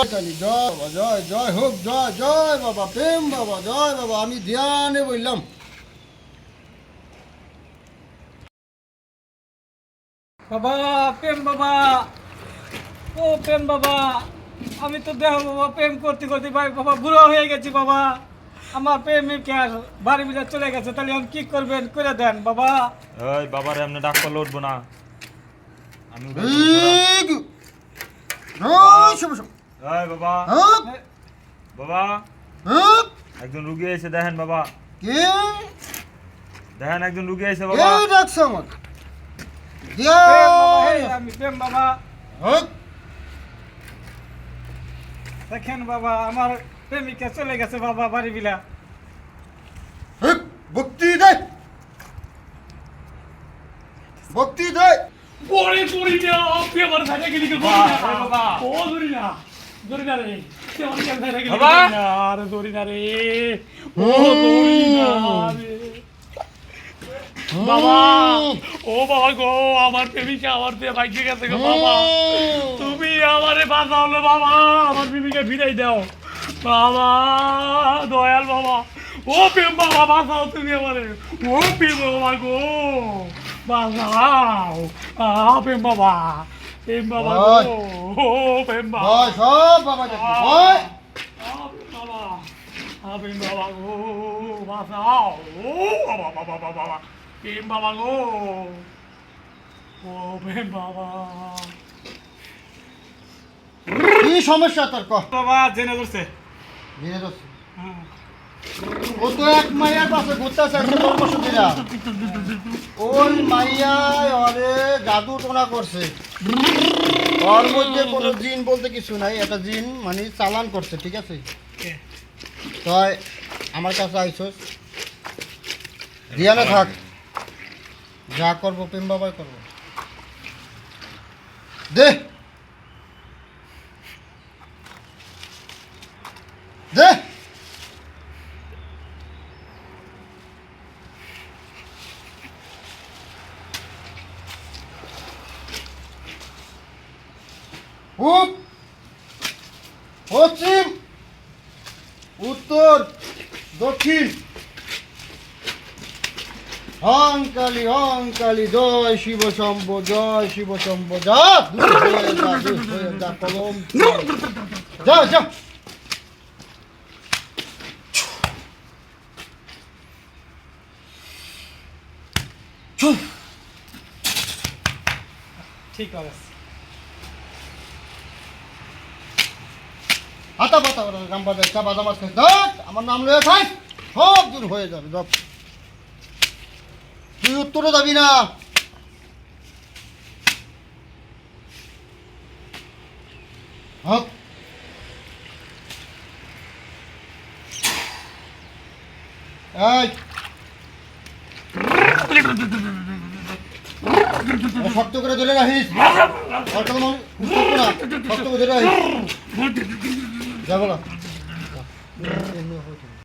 জয় বাবা জয় জয় হোক জয় জয় বাবা প্রেম বাবা জয় বাবা আমি ধ্যানে বললাম। বাবা প্রেম বাবা ও প্রেম বাবা আমি তো দেহ বাবা প্রেম করতে করতে ভাই বাবা বুড়ো হয়ে গেছি বাবা। আমার প্রেমিকা বাড়ি বিলে চলে গেছে তাহলে আমি কি করবেন করে দেন বাবা। ওই বাবার এমনি ডাক করলে উঠবো না। আমি শুভ শুভ। ওই বাবা। হপ, বাবা। একজন রুগী এসে দেখেন বাবা। কে? দেখেন একজন রুগী এসে কে ডাকছে আমাকে? প্রেম বাবা, ধ্যান। এই আমি প্রেম বাবা। হপ, দেখেন বাবা আমার প্রেমিকা চলে গেছে বাবা বাড়ি বিলা ভক্তি দে। ভক্তি দে। পরে করি না পেপার ফেটে গেলি কে বাবা। ও ধরি না। ধরি না রে। আরে না ও ধরি না রে। বাবা! ও বাবা গো আমার প্রেমিকা আমার দিয়ে বাইকে গেছে গো বাবা। তুমি আমারে বাঁচাও না বাবা। আমার প্রেমিকা ফিরাই দাও। বাবা দয়াল বাবা। ও প্রেম বাবা বাঁচাও তুমি আমারে। ও প্রেম বাবা গো বাঁচাও। আ প্রেম বাবা। প্রেম বাবা গো ও প্রেম বাবা। ভয় সব বাবা ভয় বাবা। গো বাঁচাও ও বাবা। বাবা বাবা প্রেম বাবা। গো ও প্রেম বাবা। কি সমস্যা তোর? বাবা জেনে ধরছে। ধীরে ধরছে। ও তো এক মাইয়ার পাশে একটা দিলা ওই মাইয়ায় অরে জাদু টোনা করছে। ওর মধ্যে কোনো জিন বলতে কিছু নাই একটা জিন মানে চালান করছে ঠিক আছে? তাই আমার কাছে আইসোস। রিয়ালে থাক। যা করব প্রেম বাবাই করব। দে! পূব, পশ্চিম, উত্তর, দক্ষিণ। হংকালী হংকালী, জয় শিব শম্ভ, জয় শিব শম্ভ, যা কলম। যা যা। ঠিক আছে। হাতা পাতা করে বাজায় চা বাদাম দেখ আমার নাম লয়ে খাই সব দূর হয়ে যাবে তুই উত্তরে যাবি না। হক শক্ত করে ধরে রাখিস। শক্ত করে ধরে রাখিস। যাব না